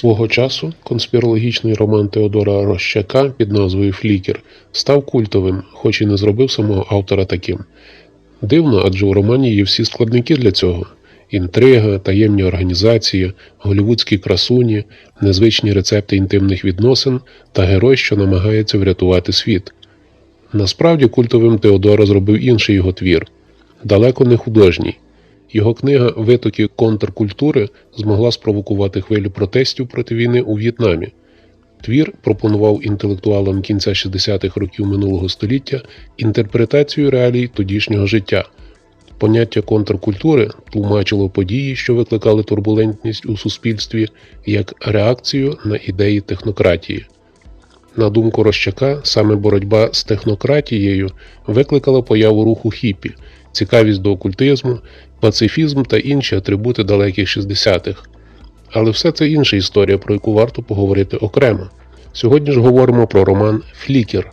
Свого часу конспірологічний роман Теодора Рощака під назвою Флікер став культовим, хоч і не зробив самого автора таким. Дивно, адже у романі є всі складники для цього: інтрига, таємні організації, голівудські красуні, незвичні рецепти інтимних відносин та герой, що намагається врятувати світ. Насправді культовим Теодора зробив інший його твір, далеко не художній. Його книга Витоки контркультури змогла спровокувати хвилю протестів проти війни у В'єтнамі. Твір пропонував інтелектуалам кінця 60-х років минулого століття інтерпретацію реалій тодішнього життя. Поняття контркультури тлумачило події, що викликали турбулентність у суспільстві, як реакцію на ідеї технократії. На думку Рощака, саме боротьба з технократією викликала появу руху хіпі, цікавість до окультизму, пацифізм та інші атрибути далеких 60-х. Але все це інша історія, про яку варто поговорити окремо. Сьогодні ж говоримо про роман Флікер.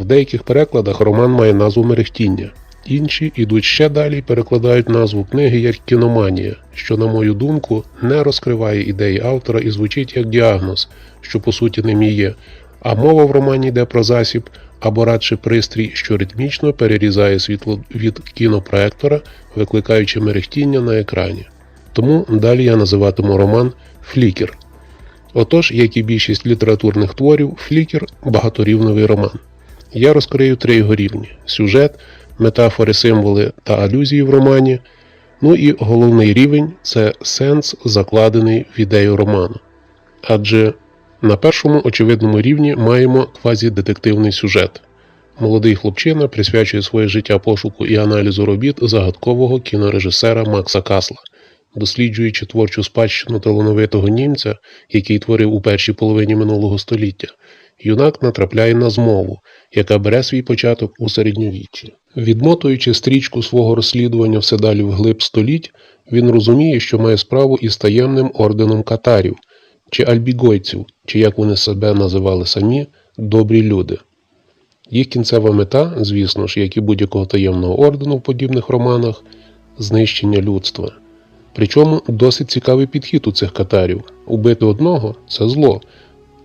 В деяких перекладах роман має назву Мерехтіння. Інші йдуть ще далі і перекладають назву книги як кіноманія, що, на мою думку, не розкриває ідеї автора і звучить як діагноз, що по суті ним і є, а мова в романі йде про засіб або радше пристрій, що ритмічно перерізає світло від кінопроектора, викликаючи мерехтіння на екрані. Тому далі я називатиму роман Флікер. Отож, як і більшість літературних творів, Флікер багаторівневий роман. Я розкрию три його рівні: сюжет, метафори, символи та алюзії в романі. Ну і головний рівень це сенс, закладений в ідею роману. Адже на першому очевидному рівні маємо квазідетективний сюжет. Молодий хлопчина присвячує своє життя пошуку і аналізу робіт загадкового кінорежисера Макса Касла, досліджуючи творчу спадщину талановитого німця, який творив у першій половині минулого століття. Юнак натрапляє на змову, яка бере свій початок у середньовіччі. Відмотуючи стрічку свого розслідування все далі вглиб століть, він розуміє, що має справу із таємним орденом катарів чи альбігойців, чи як вони себе називали самі, добрі люди. Їх кінцева мета, звісно ж, як і будь-якого таємного ордену в подібних романах, знищення людства. Причому досить цікавий підхід у цих катарів убити одного це зло,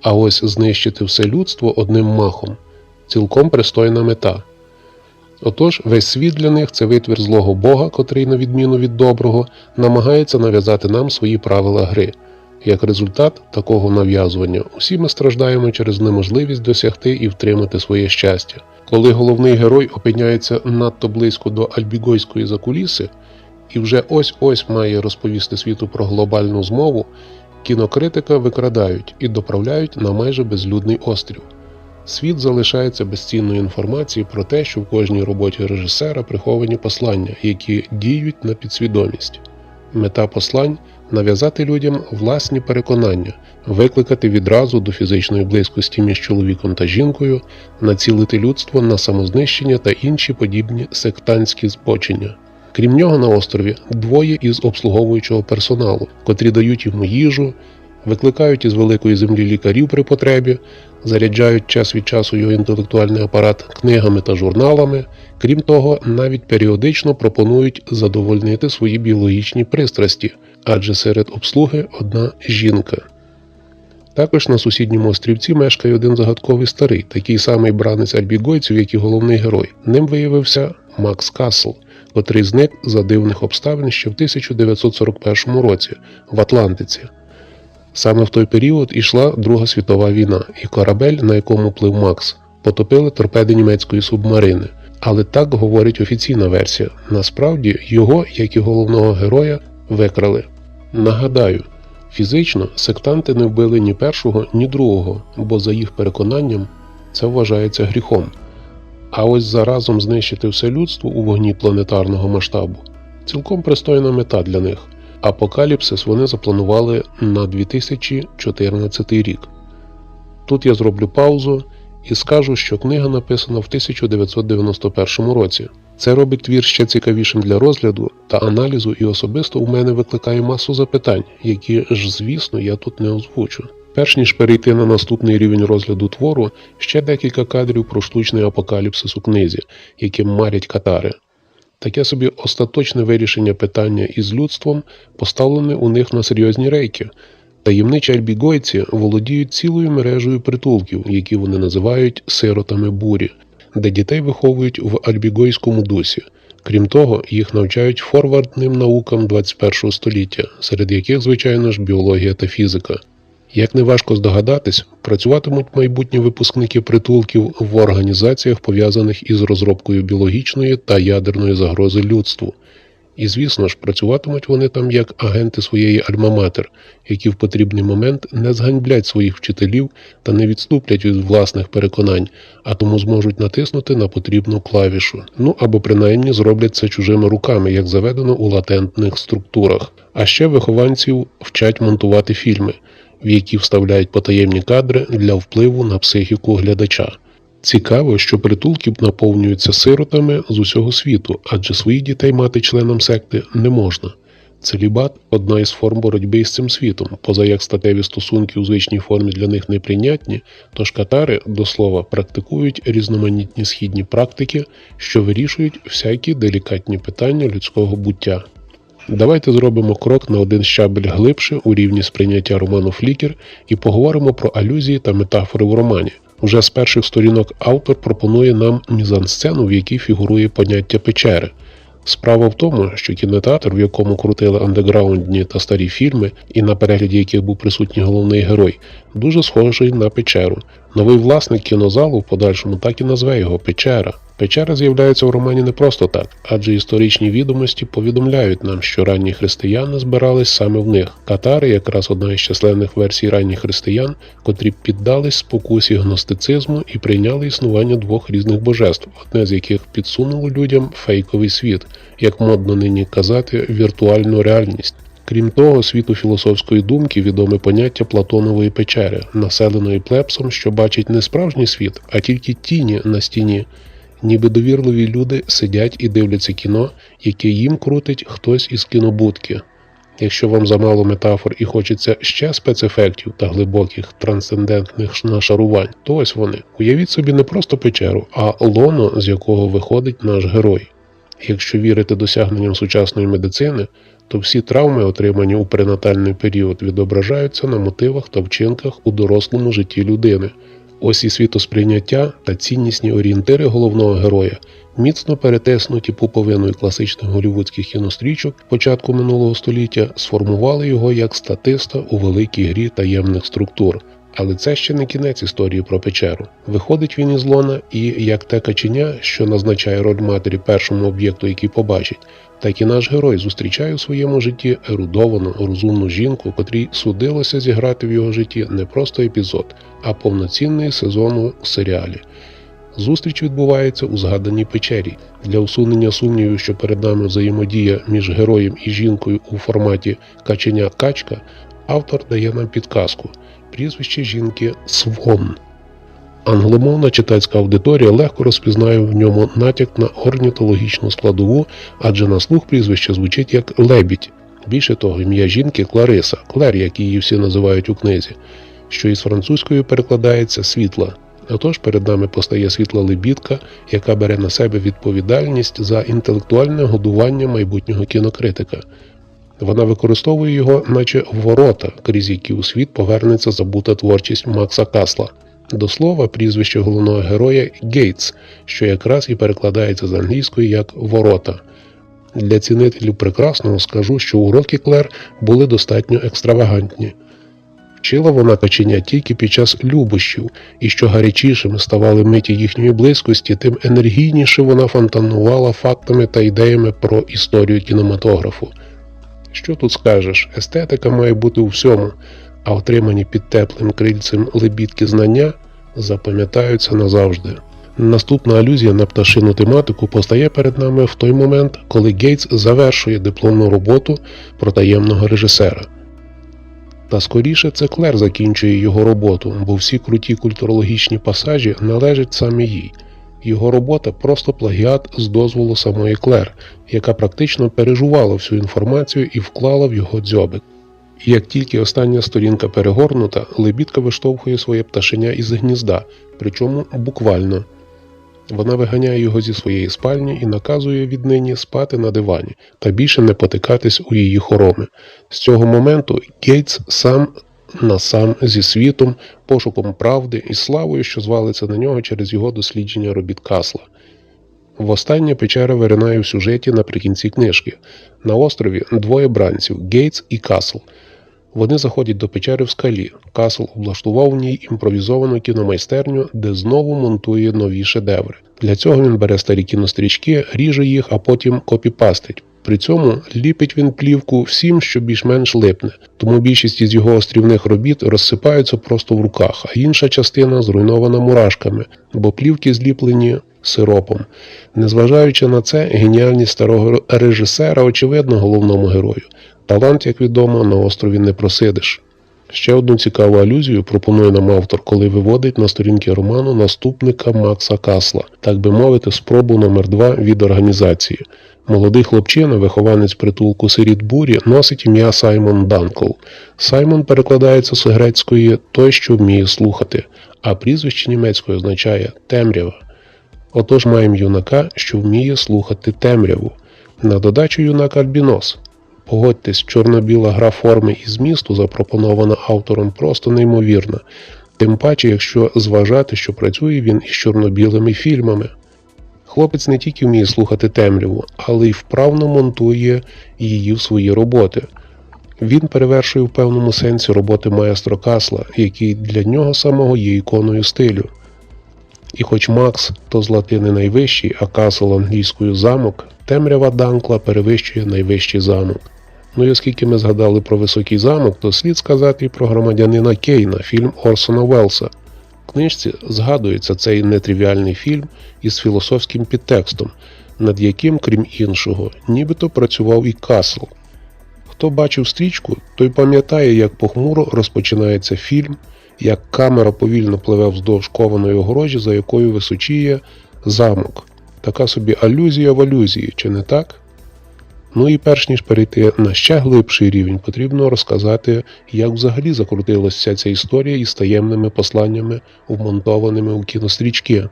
а ось знищити все людство одним махом цілком пристойна мета. Отож, весь світ для них це витвір злого Бога, котрий, на відміну від доброго, намагається нав'язати нам свої правила гри. Як результат такого нав'язування, усі ми страждаємо через неможливість досягти і втримати своє щастя. Коли головний герой опиняється надто близько до альбігойської закуліси і вже ось-ось має розповісти світу про глобальну змову, кінокритика викрадають і доправляють на майже безлюдний острів. Світ залишається безцінною інформацією про те, що в кожній роботі режисера приховані послання, які діють на підсвідомість. Мета послань нав'язати людям власні переконання, викликати відразу до фізичної близькості між чоловіком та жінкою, націлити людство на самознищення та інші подібні сектантські збочення. Крім нього, на острові двоє із обслуговуючого персоналу, котрі дають йому їжу, викликають із великої землі лікарів при потребі, заряджають час від часу його інтелектуальний апарат книгами та журналами. Крім того, навіть періодично пропонують задовольнити свої біологічні пристрасті, адже серед обслуги одна жінка. Також на сусідньому острівці мешкає один загадковий старий, такий самий бранець альбігойців, як і головний герой. Ним виявився Макс Касл, котрий зник за дивних обставин ще в 1941 році в Атлантиці. Саме в той період ішла Друга світова війна, і корабель, на якому плив Макс, потопили торпеди німецької субмарини. Але так говорить офіційна версія. Насправді його, як і головного героя, викрали. Нагадаю, фізично сектанти не вбили ні першого, ні другого, бо за їх переконанням це вважається гріхом. А ось заразом знищити все людство у вогні планетарного масштабу цілком пристойна мета для них. Апокаліпсис вони запланували на 2014 рік. Тут я зроблю паузу і скажу, що книга написана в 1991 році. Це робить твір ще цікавішим для розгляду та аналізу, і особисто у мене викликає масу запитань, які ж, звісно, я тут не озвучу. Перш ніж перейти на наступний рівень розгляду твору, ще декілька кадрів про штучний апокаліпсис у книзі, яким марять катари. Таке собі остаточне вирішення питання із людством поставлене у них на серйозні рейки. Таємничі альбігойці володіють цілою мережею притулків, які вони називають сиротами бурі, де дітей виховують в альбігойському дусі. Крім того, їх навчають форвардним наукам 21 століття, серед яких, звичайно ж, біологія та фізика. Як неважко здогадатись, працюватимуть майбутні випускники притулків в організаціях, пов'язаних із розробкою біологічної та ядерної загрози людству. І, звісно ж, працюватимуть вони там як агенти своєї альма-матер, які в потрібний момент не зганьблять своїх вчителів та не відступлять від власних переконань, а тому зможуть натиснути на потрібну клавішу. Ну або принаймні зроблять це чужими руками, як заведено у латентних структурах. А ще вихованців вчать монтувати фільми, в які вставляють потаємні кадри для впливу на психіку глядача. Цікаво, що притулки наповнюються сиротами з усього світу, адже своїх дітей мати членам секти не можна. Целібат одна із форм боротьби з цим світом, поза як статеві стосунки у звичній формі для них неприйнятні, тож катари, до слова, практикують різноманітні східні практики, що вирішують всякі делікатні питання людського буття. Давайте зробимо крок на один щабель глибше у рівні сприйняття роману Флікер і поговоримо про алюзії та метафори в романі. Вже з перших сторінок автор пропонує нам мізансцену, в якій фігурує поняття печери. Справа в тому, що кінотеатр, в якому крутили андеграундні та старі фільми, і на перегляді яких був присутній головний герой, дуже схожий на печеру. Новий власник кінозалу в подальшому так і назве його печера. Печера з'являється в романі не просто так, адже історичні відомості повідомляють нам, що ранні християни збирались саме в них. Катари якраз одна із численних версій ранніх християн, котрі піддались спокусі гностицизму і прийняли існування двох різних божеств, одне з яких підсунуло людям фейковий світ, як модно нині казати, віртуальну реальність. Крім того, світу філософської думки відоме поняття Платонової печери, населеної плепсом, що бачить не справжній світ, а тільки тіні на стіні. Ніби довірливі люди сидять і дивляться кіно, яке їм крутить хтось із кінобудки. Якщо вам замало метафор і хочеться ще спецефектів та глибоких трансцендентних нашарувань, то ось вони. Уявіть собі не просто печеру, а лоно, з якого виходить наш герой. Якщо вірити досягненням сучасної медицини, то всі травми, отримані у пренатальний період, відображаються на мотивах та вчинках у дорослому житті людини. Ось і світосприйняття та ціннісні орієнтири головного героя міцно перетиснуті пуповиною класичних голівудських кінострічок початку минулого століття, сформували його як статиста у великій грі таємних структур. Але це ще не кінець історії про печеру. Виходить він із лона, і як те каченя, що назначає роль матері першому об'єкту, який побачить, так і наш герой зустрічає у своєму житті ерудовану, розумну жінку, котрій судилося зіграти в його житті не просто епізод, а повноцінний сезон у серіалі. Зустріч відбувається у згаданій печері. Для усунення сумнівів, що перед нами взаємодія між героєм і жінкою у форматі каченя-качка, автор дає нам підказку прізвище жінки Свон. Англомовна читацька аудиторія легко розпізнає в ньому натяк на орнітологічну складову, адже на слух прізвище звучить як лебідь. Більше того, ім'я жінки Клариса, Клер, як її всі називають у книзі, що із французькою перекладається світла. Отож перед нами постає світла лебідка, яка бере на себе відповідальність за інтелектуальне годування майбутнього кінокритика. Вона використовує його, наче ворота, крізь які у світ повернеться забута творчість Макса Касла. До слова, прізвище головного героя Гейтс, що якраз і перекладається з англійської як ворота. Для цінителів прекрасного скажу, що уроки Клер були достатньо екстравагантні. Вчила вона каченя тільки під час любощів, і що гарячішими ставали миті їхньої близькості, тим енергійніше вона фонтанувала фактами та ідеями про історію кінематографу. Що тут скажеш? Естетика має бути у всьому, а отримані під теплим крильцем лебідки знання запам'ятаються назавжди. Наступна алюзія на пташину тематику постає перед нами в той момент, коли Гейтс завершує дипломну роботу про таємного режисера. Та скоріше це Клер закінчує його роботу, бо всі круті культурологічні пасажі належать саме їй. Його робота просто плагіат з дозволу самої Клер, яка практично пережувала всю інформацію і вклала в його дзьобик. Як тільки остання сторінка перегорнута, лебідка виштовхує своє пташеня із гнізда, причому буквально. Вона виганяє його зі своєї спальні і наказує віднині спати на дивані та більше не потикатись у її хороми. З цього моменту Гейтс сам насам зі світом, пошуком правди і славою, що звалиться на нього через його дослідження робіт Касла. Востаннє печера виринає в сюжеті наприкінці книжки. На острові двоє бранців Гейтс і Касл. Вони заходять до печери в скалі. Касл облаштував в ній імпровізовану кіномайстерню, де знову монтує нові шедеври. Для цього він бере старі кінострічки, ріже їх, а потім копіпастить. При цьому ліпить він плівку всім, що більш-менш липне, тому більшість із його острівних робіт розсипаються просто в руках, а інша частина зруйнована мурашками, бо плівки зліплені сиропом. Незважаючи на це, геніальність старого режисера очевидно головному герою. Талант, як відомо, на острові не просидиш. Ще одну цікаву алюзію пропонує нам автор, коли виводить на сторінки роману наступника Макса Касла, так би мовити, спробу номер 2 від організації. Молодий хлопчина, вихованець притулку Сиріт Бурі, носить ім'я Саймон Данкл. Саймон перекладається з грецької той, що вміє слухати, а прізвище німецькою означає темрява. Отож маємо юнака, що вміє слухати темряву. На додачу юнак Альбінос. Погодьтесь, чорно-біла гра форми і змісту, запропонована автором, просто неймовірна. Тим паче, якщо зважати, що працює він із чорно-білими фільмами. Хлопець не тільки вміє слухати темряву, але й вправно монтує її в свої роботи. Він перевершує в певному сенсі роботи маестро Касла, який для нього самого є іконою стилю. І хоч Макс то з латини найвищий, а Касл англійською замок, темрява Данкла перевищує найвищий замок. Ну і оскільки ми згадали про високий замок, то слід сказати і про громадянина Кейна, фільм Орсона Велса. В книжці згадується цей нетривіальний фільм із філософським підтекстом, над яким, крім іншого, нібито працював і Касл. Хто бачив стрічку, той пам'ятає, як похмуро розпочинається фільм, як камера повільно пливе вздовж кованої огорожі, за якою височіє замок. Така собі алюзія в алюзії, чи не так? Ну і перш ніж перейти на ще глибший рівень, потрібно розказати, як взагалі закрутилася ця історія із таємними посланнями, вмонтованими у кінострічки.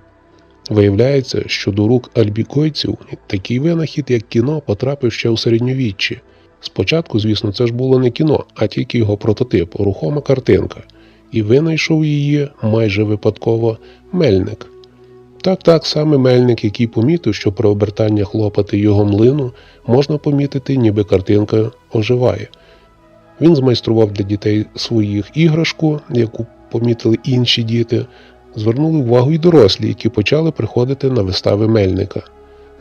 Виявляється, що до рук альбікойців такий винахід, як кіно, потрапив ще у середньовіччі. Спочатку, звісно, це ж було не кіно, а тільки його прототип, рухома картинка, і винайшов її майже випадково мельник. Так, так, саме мельник, який помітив, що при обертанні хлопати його млину можна помітити, ніби картинка оживає. Він змайстрував для дітей своїх іграшку, яку помітили інші діти, звернули увагу й дорослі, які почали приходити на вистави мельника.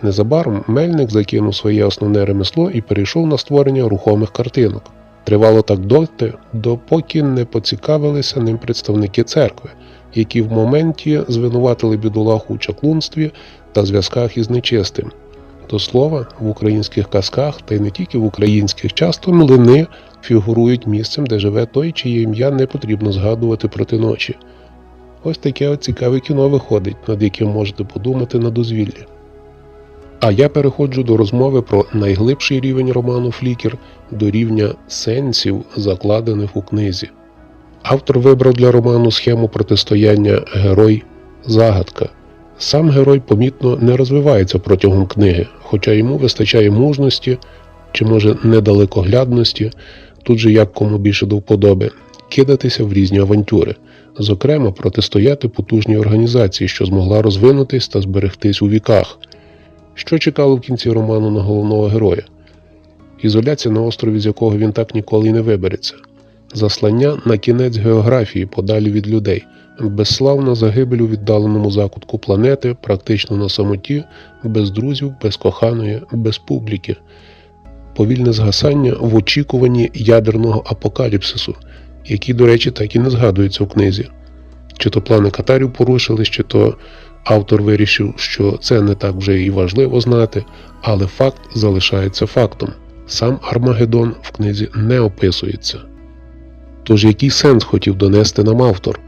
Незабаром мельник закинув своє основне ремесло і перейшов на створення рухомих картинок. Тривало так доти, допоки не поцікавилися ним представники церкви, які в моменті звинуватили бідолаху у чаклунстві та зв'язках із нечистим. До слова, в українських казках, та й не тільки в українських, часто млини фігурують місцем, де живе той, чиє ім'я не потрібно згадувати проти ночі. Ось таке от цікаве кіно виходить, над яким можете подумати на дозвіллі. А я переходжу до розмови про найглибший рівень роману Флікер до рівня сенсів, закладених у книзі. Автор вибрав для роману схему протистояння герой-загадка. Сам герой помітно не розвивається протягом книги, хоча йому вистачає мужності чи, може, недалекоглядності, тут же як кому більше до вподоби, кидатися в різні авантюри, зокрема протистояти потужній організації, що змогла розвинутись та зберегтись у віках. Що чекало в кінці роману на головного героя? Ізоляція на острові, з якого він так ніколи й не вибереться, заслання на кінець географії подалі від людей, безславна загибель у віддаленому закутку планети, практично на самоті, без друзів, без коханої, без публіки, повільне згасання в очікуванні ядерного апокаліпсису, який, до речі, так і не згадується в книзі. Чи то плани катарів порушились, чи то автор вирішив, що це не так вже і важливо знати, але факт залишається фактом. Сам Армагеддон в книзі не описується. Тож який сенс хотів донести нам автор?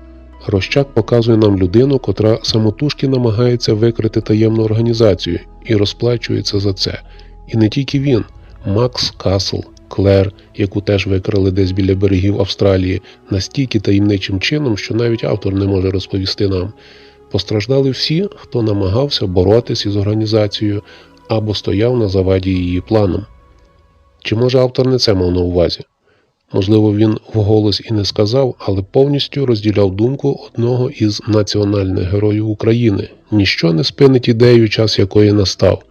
Рощак показує нам людину, котра самотужки намагається викрити таємну організацію і розплачується за це. І не тільки він, Макс Касл, Клер, яку теж викрали десь біля берегів Австралії, настільки таємничим чином, що навіть автор не може розповісти нам. Постраждали всі, хто намагався боротись із організацією або стояв на заваді її планом. Чи може автор не це мав на увазі? Можливо, він вголос і не сказав, але повністю розділяв думку одного із національних героїв України. Ніщо не спинить ідею, час якої настав.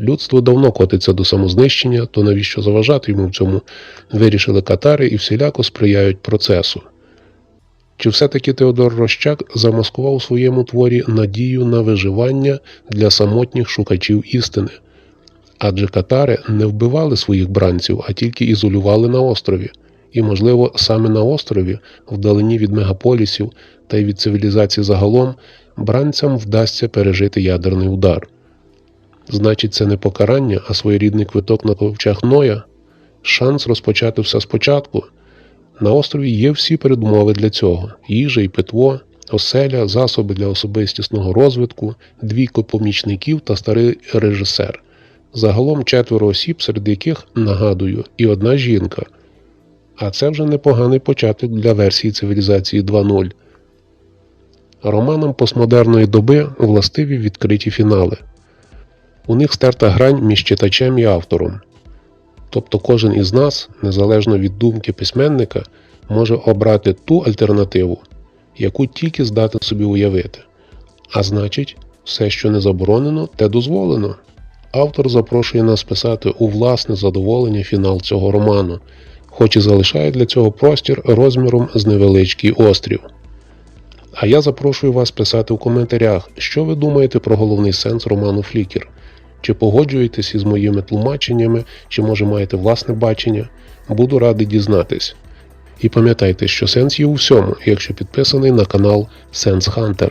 Людство давно котиться до самознищення, то навіщо заважати йому в цьому? Вирішили катари і всіляко сприяють процесу. Чи все-таки Теодор Рощак замаскував у своєму творі надію на виживання для самотніх шукачів істини? Адже катари не вбивали своїх бранців, а тільки ізолювали на острові. І, можливо, саме на острові, вдалині від мегаполісів та й від цивілізації загалом, бранцям вдасться пережити ядерний удар. Значить, це не покарання, а своєрідний квиток на ковчег Ноя, шанс розпочати все спочатку. На острові є всі передумови для цього: їжа і питво, оселя, засоби для особистісного розвитку, двійко помічників та старий режисер. Загалом четверо осіб, серед яких, нагадую, і одна жінка. А це вже непоганий початок для версії цивілізації 2.0. Романам постмодерної доби властиві відкриті фінали. У них стерта грань між читачем і автором. Тобто кожен із нас, незалежно від думки письменника, може обрати ту альтернативу, яку тільки здатен собі уявити. А значить, все, що не заборонено, те дозволено. Автор запрошує нас писати у власне задоволення фінал цього роману, хоч і залишає для цього простір розміром з невеличкий острів. А я запрошую вас писати в коментарях, що ви думаєте про головний сенс роману Флікер. Чи погоджуєтесь із моїми тлумаченнями, чи може маєте власне бачення, буду радий дізнатись. І пам'ятайте, що сенс є у всьому, якщо підписаний на канал Sense Hunter.